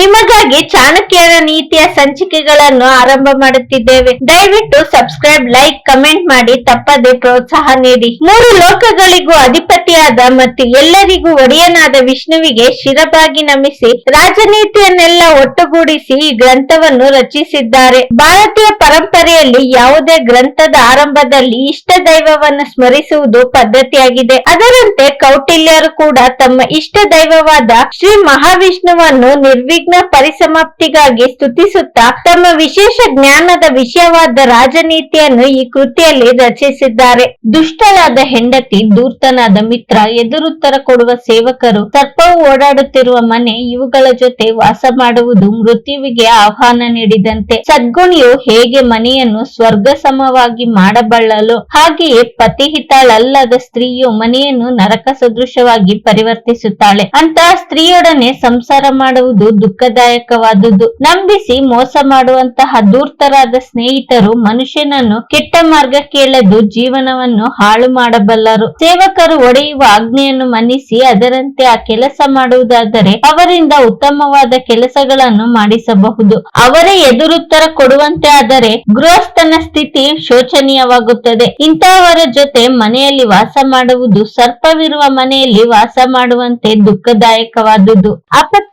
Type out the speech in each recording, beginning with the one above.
ನಿಮಗಾಗಿ ಚಾಣಕ್ಯರ ನೀತಿಯ ಸಂಚಿಕೆಗಳನ್ನು ಆರಂಭ ಮಾಡುತ್ತಿದ್ದೇವೆ. ದಯವಿಟ್ಟು ಸಬ್ಸ್ಕ್ರೈಬ್, ಲೈಕ್, ಕಮೆಂಟ್ ಮಾಡಿ ತಪ್ಪದೆ ಪ್ರೋತ್ಸಾಹ ನೀಡಿ. ಮೂರು ಲೋಕಗಳಿಗೂ ಅಧಿಪತಿಯಾದ ಮತ್ತು ಎಲ್ಲರಿಗೂ ಒಡೆಯನಾದ ವಿಷ್ಣುವಿಗೆ ಶಿರಬಾಗಿ ನಮಿಸಿ ರಾಜನೀತಿಯನ್ನೆಲ್ಲ ಒಟ್ಟುಗೂಡಿಸಿ ಈ ಗ್ರಂಥವನ್ನು ರಚಿಸಿದ್ದಾರೆ. ಭಾರತೀಯ ಪರಂಪರೆಯಲ್ಲಿ ಯಾವುದೇ ಗ್ರಂಥದ ಆರಂಭದಲ್ಲಿ ಇಷ್ಟ ದೈವವನ್ನು ಸ್ಮರಿಸುವುದು ಪದ್ಧತಿಯಾಗಿದೆ. ಅದರಂತೆ ಕೌಟಿಲ್ಯರು ಕೂಡ ತಮ್ಮ ಇಷ್ಟ ದೈವವಾದ ಶ್ರೀ ಮಹಾವಿಷ್ಣುವನ್ನು ನಿರ್ವಿಘ್ನ ಪರಿಸಮಾಪ್ತಿಗಾಗಿ ಸ್ತುತಿಸುತ್ತಾ ತಮ್ಮ ವಿಶೇಷ ಜ್ಞಾನದ ವಿಷಯವಾದ ರಾಜನೀತಿಯನ್ನು ಈ ಕೃತಿಯಲ್ಲಿ ರಚಿಸಿದ್ದಾರೆ. ದುಷ್ಟರಾದ ಹೆಂಡತಿ ದೂರ್ತನಾದ ಮಿತ್ರ, ಎದುರುತ್ತರ ಕೊಡುವ ಸೇವಕರು, ಸರ್ಪವು ಓಡಾಡುತ್ತಿರುವ ಮನೆ, ಇವುಗಳ ಜೊತೆ ವಾಸ ಮಾಡುವುದು ಮೃತ್ಯುವಿಗೆ ಆಹ್ವಾನ ನೀಡಿದಂತೆ. ಸದ್ಗುಣಿಯು ಹೇಗೆ ಮನೆಯನ್ನು ಸ್ವರ್ಗ ಸಮವಾಗಿ ಮಾಡಬಲ್ಲಲು ಹಾಗೆಯೇ ಪತಿಹಿತಾಳಲ್ಲದ ಸ್ತ್ರೀಯು ಮನೆಯನ್ನು ನರಕ ಸದೃಶವಾಗಿ ಪರಿವರ್ತಿಸುತ್ತಾಳೆ. ಅಂತಹ ಸ್ತ್ರೀಯೊಡನೆ ಸಂಸಾರ ಮಾಡುವುದು ದುಃಖದಾಯಕವಾದುದು. ನಂಬಿಸಿ ಮೋಸ ಮಾಡುವಂತಹ ದೂರ್ತರಾದ ಸ್ನೇಹಿತರು ಮನುಷ್ಯನನ್ನು ಕೆಟ್ಟ ಮಾರ್ಗಕ್ಕೆ ಎಳೆದು ಜೀವನವನ್ನು ಹಾಳು ಮಾಡಬಲ್ಲರು. ಸೇವಕರು ಒಡೆಯುವ ಆಜ್ಞೆಯನ್ನು ಮನ್ನಿಸಿ ಅದರಂತೆ ಆ ಕೆಲಸ ಮಾಡುವುದಾದರೆ ಅವರಿಂದ ಉತ್ತಮವಾದ ಕೆಲಸಗಳನ್ನು ಮಾಡಿಸಬಹುದು. ಅವರೇ ಎದುರುತ್ತರ ಕೊಡುವಂತೆ ಆದರೆ ಗೃಹಸ್ಥನ ಸ್ಥಿತಿ ಶೋಚನೀಯವಾಗುತ್ತದೆ. ಇಂತಹವರ ಜೊತೆ ಮನೆಯಲ್ಲಿ ವಾಸ ಮಾಡುವುದು, ಸರ್ಪವಿರುವ ಮನೆಯಲ್ಲಿ ವಾಸ ಮಾಡುವಂತೆ ದುಃಖದಾಯಕವಾದುದು.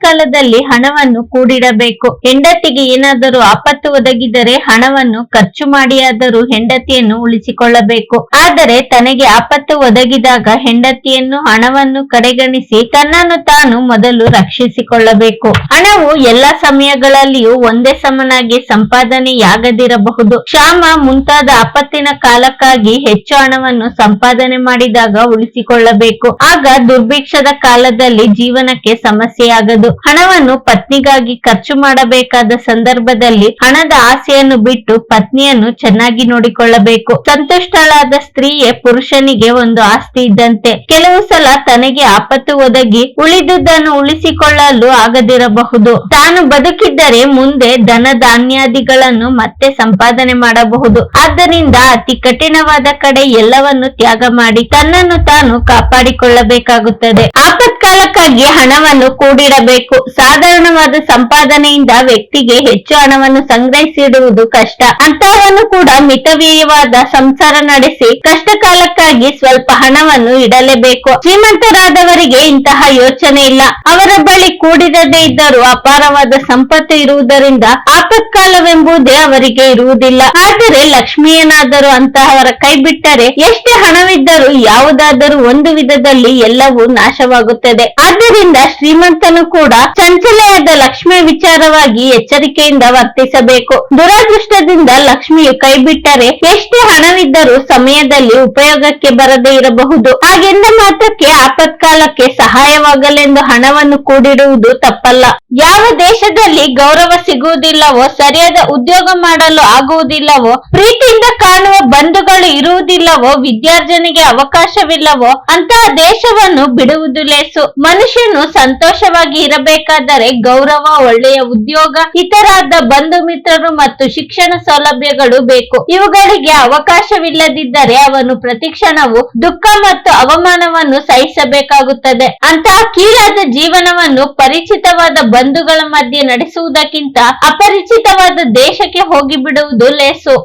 ಆಪತ್ಕಾಲದಲ್ಲಿ ಹಣವನ್ನು ಕೂಡಿಡಬೇಕು. ಹೆಂಡತಿಗೆ ಏನಾದರೂ ಆಪತ್ತು ಒದಗಿದರೆ ಹಣವನ್ನು ಖರ್ಚು ಮಾಡಿಯಾದರೂ ಹೆಂಡತಿಯನ್ನು ಉಳಿಸಿಕೊಳ್ಳಬೇಕು. ಆದರೆ ತನಗೆ ಆಪತ್ತು ಒದಗಿದಾಗ ಹೆಂಡತಿಯನ್ನು ಹಣವನ್ನು ಕಡೆಗಣಿಸಿ ತನ್ನನ್ನು ತಾನು ಮೊದಲು ರಕ್ಷಿಸಿಕೊಳ್ಳಬೇಕು. ಹಣವು ಎಲ್ಲಾ ಸಮಯಗಳಲ್ಲಿಯೂ ಒಂದೇ ಸಮನಾಗಿ ಸಂಪಾದನೆಯಾಗದಿರಬಹುದು. ಕ್ಷಾಮ ಮುಂತಾದ ಆಪತ್ತಿನ ಕಾಲಕ್ಕಾಗಿ ಹೆಚ್ಚು ಹಣವನ್ನು ಸಂಪಾದನೆ ಮಾಡಿದಾಗ ಉಳಿಸಿಕೊಳ್ಳಬೇಕು. ಆಗ ದುರ್ಭಿಕ್ಷದ ಕಾಲದಲ್ಲಿ ಜೀವನಕ್ಕೆ ಸಮಸ್ಯೆಯಾಗದು. ಹಣವನ್ನು ಪತ್ನಿಗಾಗಿ ಖರ್ಚು ಮಾಡಬೇಕಾದ ಸಂದರ್ಭದಲ್ಲಿ ಹಣದ ಆಸೆಯನ್ನು ಬಿಟ್ಟು ಪತ್ನಿಯನ್ನು ಚೆನ್ನಾಗಿ ನೋಡಿಕೊಳ್ಳಬೇಕು. ಸಂತುಷ್ಟಳಾದ ಸ್ತ್ರೀಯೇ ಪುರುಷನಿಗೆ ಒಂದು ಆಸ್ತಿ ಇದ್ದಂತೆ. ಕೆಲವು ಸಲ ತನಗೆ ಆಪತ್ತು ಒದಗಿ ಉಳಿದುದನ್ನು ಉಳಿಸಿಕೊಳ್ಳಲು ಆಗದಿರಬಹುದು. ತಾನು ಬದುಕಿದ್ದರೆ ಮುಂದೆ ಧನ ಧಾನ್ಯಾದಿಗಳನ್ನು ಮತ್ತೆ ಸಂಪಾದನೆ ಮಾಡಬಹುದು. ಆದ್ದರಿಂದ ಅತಿ ಕಠಿಣವಾದ ಕಡೆ ಎಲ್ಲವನ್ನು ತ್ಯಾಗ ಮಾಡಿ ತನ್ನನ್ನು ತಾನು ಕಾಪಾಡಿಕೊಳ್ಳಬೇಕಾಗುತ್ತದೆ. ಆಪತ್ಕಾಲಕ್ಕಾಗಿ ಹಣವನ್ನು ಕೂಡಿಡಬೇಕು ಸಾಧಾರಣವಾದ ಸಂಪಾದನೆಯಿಂದ ವ್ಯಕ್ತಿಗೆ ಹೆಚ್ಚು ಹಣವನ್ನು ಸಂಗ್ರಹಿಸಿಡುವುದು ಕಷ್ಟ. ಅಂತಹವನ್ನು ಕೂಡ ಮಿತವ್ಯಯವಾದ ಸಂಸಾರ ನಡೆಸಿ ಕಷ್ಟ ಕಾಲಕ್ಕಾಗಿ ಸ್ವಲ್ಪ ಹಣವನ್ನು ಇಡಲೇಬೇಕು. ಶ್ರೀಮಂತರಾದವರಿಗೆ ಇಂತಹ ಯೋಚನೆ ಇಲ್ಲ. ಅವರ ಬಳಿ ಕೂಡಿರದೇ ಇದ್ದರೂ ಅಪಾರವಾದ ಸಂಪತ್ತು ಇರುವುದರಿಂದ ಆಪತ್ಕಾಲವೆಂಬುದೇ ಅವರಿಗೆ ಇರುವುದಿಲ್ಲ. ಆದರೆ ಲಕ್ಷ್ಮಿಯನಾದರೂ ಅಂತಹವರ ಕೈ ಬಿಟ್ಟರೆ ಎಷ್ಟೇ ಹಣವಿದ್ದರೂ ಯಾವುದಾದರೂ ಒಂದು ವಿಧದಲ್ಲಿ ಎಲ್ಲವೂ ನಾಶವಾಗುತ್ತದೆ. ಆದ್ದರಿಂದ ಶ್ರೀಮಂತನು ಕೂಡ ಚಂಚಲೆಯಾದ ಲಕ್ಷ್ಮಿ ವಿಚಾರವಾಗಿ ಎಚ್ಚರಿಕೆಯಿಂದ ವರ್ತಿಸಬೇಕು. ದುರಾದೃಷ್ಟದಿಂದ ಲಕ್ಷ್ಮಿಯು ಕೈಬಿಟ್ಟರೆ ಎಷ್ಟೇ ಹಣವಿದ್ದರೂ ಸಮಯದಲ್ಲಿ ಉಪಯೋಗಕ್ಕೆ ಬರದೇ ಇರಬಹುದು. ಹಾಗೆಂದ ಮಾತ್ರಕ್ಕೆ ಆಪತ್ಕಾಲಕ್ಕೆ ಸಹಾಯವಾಗಲೆಂದು ಹಣವನ್ನು ಕೂಡಿಡುವುದು ತಪ್ಪಲ್ಲ. ಯಾವ ದೇಶದಲ್ಲಿ ಗೌರವ ಸಿಗುವುದಿಲ್ಲವೋ, ಸರಿಯಾದ ಉದ್ಯೋಗ ಮಾಡಲು ಆಗುವುದಿಲ್ಲವೋ, ಪ್ರೀತಿಯಿಂದ ಕಾಣುವ ಬಂಧುಗಳು ಇರುವುದಿಲ್ಲವೋ, ವಿದ್ಯಾರ್ಜನೆಗೆ ಅವಕಾಶವಿಲ್ಲವೋ, ಅಂತಹ ದೇಶವನ್ನು ಬಿಡುವುದು ಲೇಸು. ಮನುಷ್ಯನು ಸಂತೋಷವಾಗಿ ಇರಬೇಕಾದರೆ ಗೌರವ, ಒಳ್ಳೆಯ ಉದ್ಯೋಗ, ಇತರಾದ ಬಂಧು ಮಿತ್ರರು ಮತ್ತು ಶಿಕ್ಷಣ ಸೌಲಭ್ಯಗಳು ಬೇಕು. ಇವುಗಳಿಗೆ ಅವಕಾಶವಿಲ್ಲದಿದ್ದರೆ ಅವನು ಪ್ರತಿಕ್ಷಣವು ದುಃಖ ಮತ್ತು ಅವಮಾನವನ್ನು ಸಹಿಸಬೇಕಾಗುತ್ತದೆ. ಅಂತಹ ಕೀಳಾದ ಜೀವನವನ್ನು ಪರಿಚಿತವಾದ ಬಂಧುಗಳ ಮಧ್ಯೆ ನಡೆಸುವುದಕ್ಕಿಂತ ಅಪರಿಚಿತವಾದ ದೇಶಕ್ಕೆ ಹೋಗಿಬಿಡುವುದು ಲೇಸು.